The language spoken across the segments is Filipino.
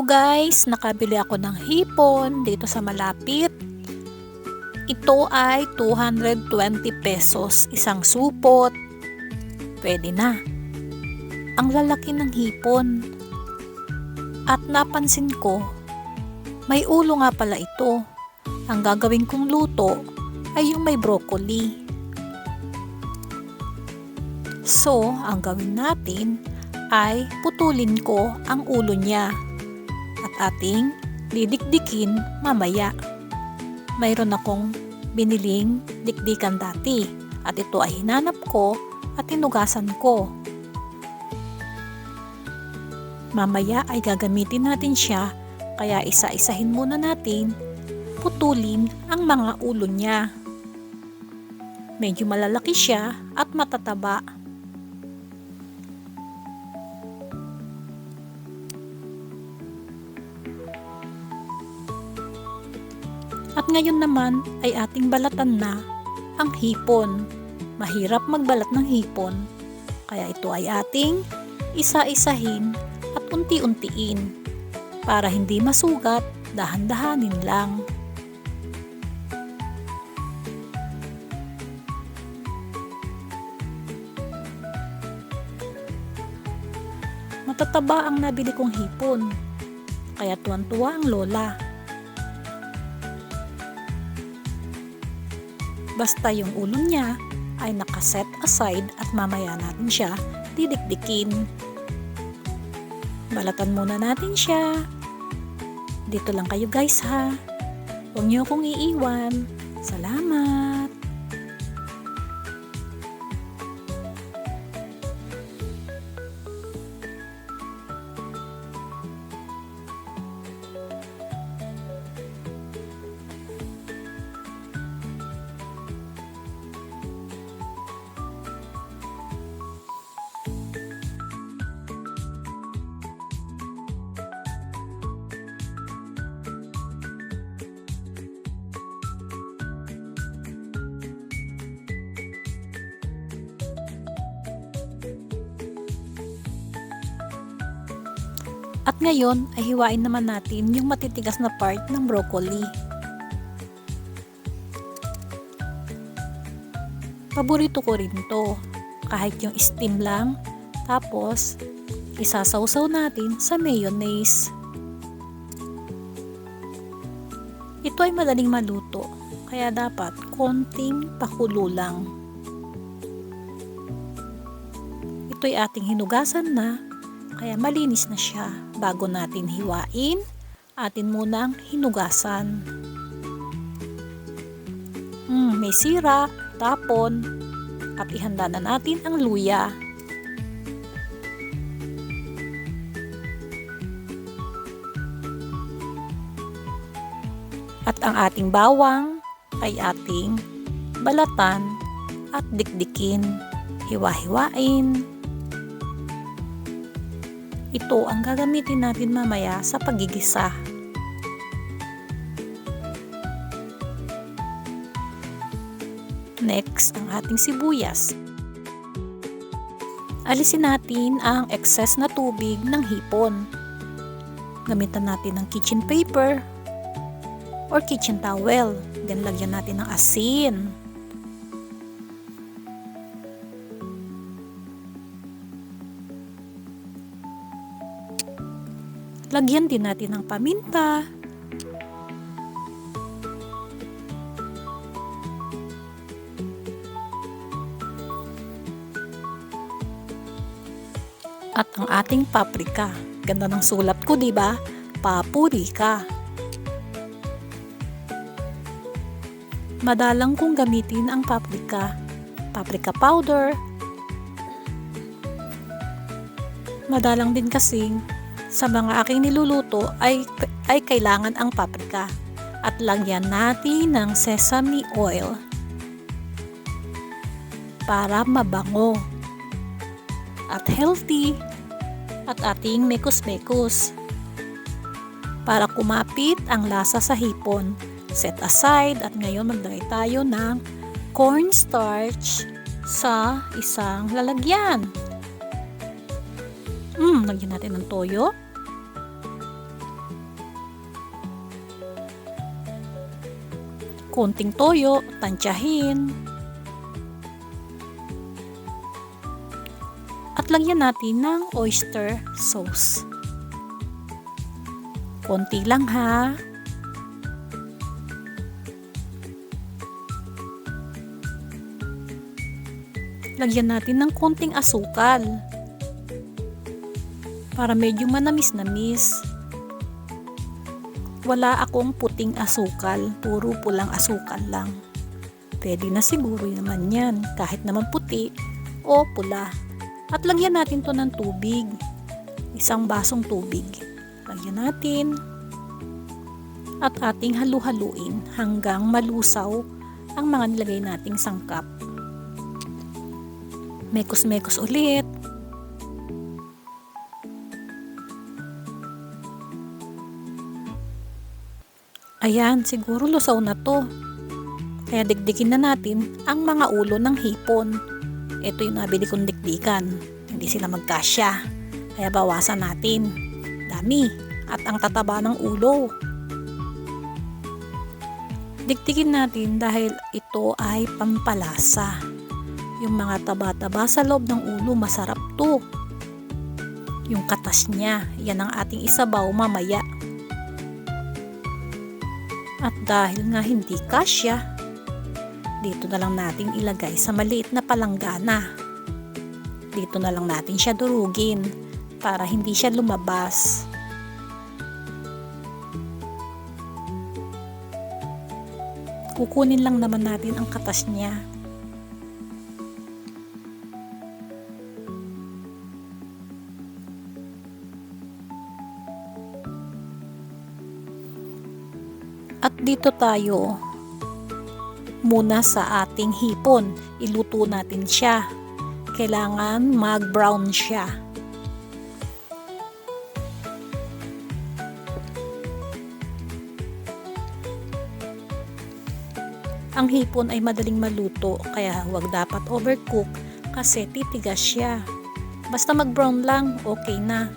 Guys, nakabili ako ng hipon dito sa malapit. Ito ay 220 pesos isang supot. Pwede na. Ang lalaki ng hipon. At napansin ko, may ulo nga pala ito. Ang gagawin kong luto ay yung may broccoli. So, ang gawin natin ay putulin ko ang ulo niya ating didikdikin mamaya. Mayroon akong biniling dikdikan dati at ito ay hinanap ko at tinugasan ko. Mamaya ay gagamitin natin siya kaya isa-isahin muna natin putulin ang mga ulo niya. Medyo malalaki siya at matataba. At ngayon naman ay ating balatan na ang hipon. Mahirap magbalat ng hipon. Kaya ito ay ating isa-isahin at unti-untiin. Para hindi masugat, dahan-dahanin lang. Matataba ang nabili kong hipon. Kaya tuwan-tuwa ang lola. Basta yung ulo niya ay nakaset aside at mamaya natin siya didikdikin. Balatan muna natin siya. Dito lang kayo guys ha. Huwag niyo akong iiwan. Salamat! At ngayon ay hiwain naman natin yung matitigas na part ng broccoli. Paborito ko rin to. Kahit yung steam lang. Tapos, isasawsaw natin sa mayonnaise. Ito ay madaling maluto. Kaya dapat konting pakulo lang. Ito ay ating hinugasan na kaya malinis na siya bago natin hiwain. Atin munang hinugasan. Hmm, may sira, tapon, at ihanda na natin ang luya. At ang ating bawang ay ating balatan at dikdikin. Hiwa-hiwain. Ito ang gagamitin natin mamaya sa pagigisa. Next, ang ating sibuyas. Alisin natin ang excess na tubig ng hipon. Gamitan natin ng kitchen paper or kitchen towel. Then lagyan natin ng asin. Lagyan din natin ng paminta. At ang ating paprika. Ganda ng sulat ko, di ba? Papurika. Madalang kong gamitin ang paprika. Paprika powder. Madalang din kasing sa mga aking niluluto ay, ay kailangan ang paprika at lagyan natin ng sesame oil para mabango at healthy at ating mekos-mekos para kumapit ang lasa sa hipon. Set aside at ngayon maglagay tayo ng cornstarch sa isang lalagyan. Lagyan natin ng toyo. Konting toyo, tansyahin. At lagyan natin ng oyster sauce. Konti lang ha. Lagyan natin ng konting asukal. Para medyo manamis-namis. Wala akong puting asukal, puro pulang asukal lang. Pwede na siguro naman yan, kahit naman puti o pula. At lagyan natin to ng tubig. Isang basong tubig. Lagyan natin. At ating halu-haluin hanggang malusaw ang mga nilagay nating sangkap. Mekos-mekos ulit. Ayan, siguro lusaw na to. Kaya digdigin na natin ang mga ulo ng hipon. Ito yung nabili kong dikdikan. Hindi sila magkasya. Kaya bawasan natin. Dami. At ang tataba ng ulo. Dikdigin natin dahil ito ay pampalasa. Yung mga taba-taba sa loob ng ulo, masarap to. Yung katas niya, yan ang ating isabaw mamaya. At dahil nga hindi kasya, dito na lang natin ilagay sa maliit na palanggana. Dito na lang natin siya durugin para hindi siya lumabas. Kukunin lang naman natin ang katas niya. At dito tayo muna sa ating hipon. Iluto natin siya. Kailangan mag-brown siya. Ang hipon ay madaling maluto kaya huwag dapat overcook kasi titigas siya. Basta mag-brown lang, okay na.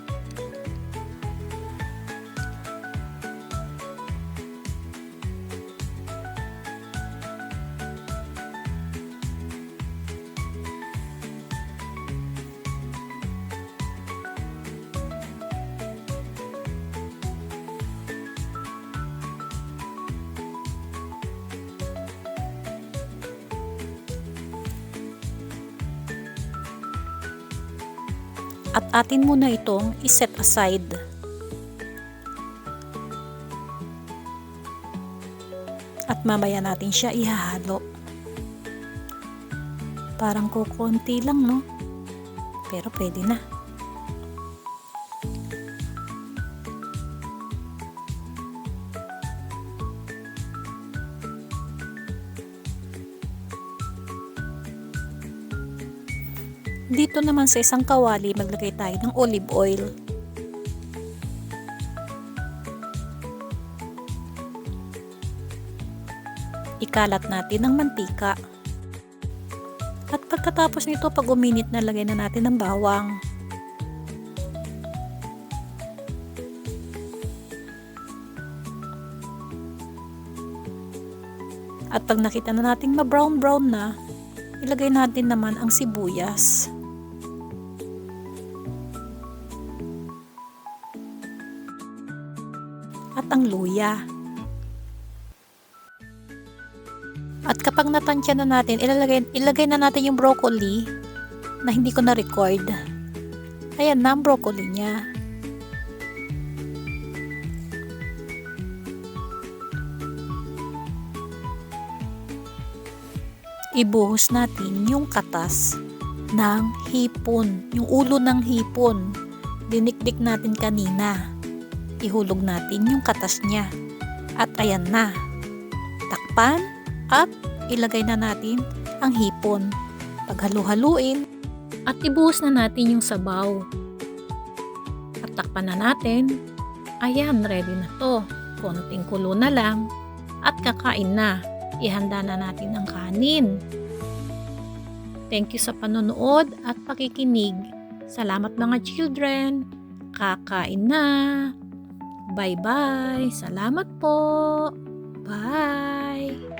At atin muna itong iset aside. At mamaya natin siya ihahalo. Parang kukunti lang no? Pero pwede na. Dito naman sa isang kawali, maglagay tayo ng olive oil. Ikalat natin ng mantika. At pagkatapos nito, pag uminit na lagay na natin ng bawang. At pag nakita na natin ma-brown-brown na, ilagay natin naman ang sibuyas. At ang luya. At kapag natansya na natin, ilalagay, ilagay na natin yung broccoli na hindi ko na-record. Ayan na ang broccoli niya. ibuhos natin yung katas ng hipon, yung ulo ng hipon. Dinikdik natin kanina. Ihulog natin yung katas niya. At ayan na. Takpan at ilagay na natin ang hipon. Paghalu-haluin at ibuhos na natin yung sabaw. At takpan na natin. Ayan, ready na to. Konting kulo na lang at kakain na ihanda na natin ang kanin. Thank you sa panonood at pakikinig. Salamat mga children. Kakain na. Bye-bye. Salamat po. Bye.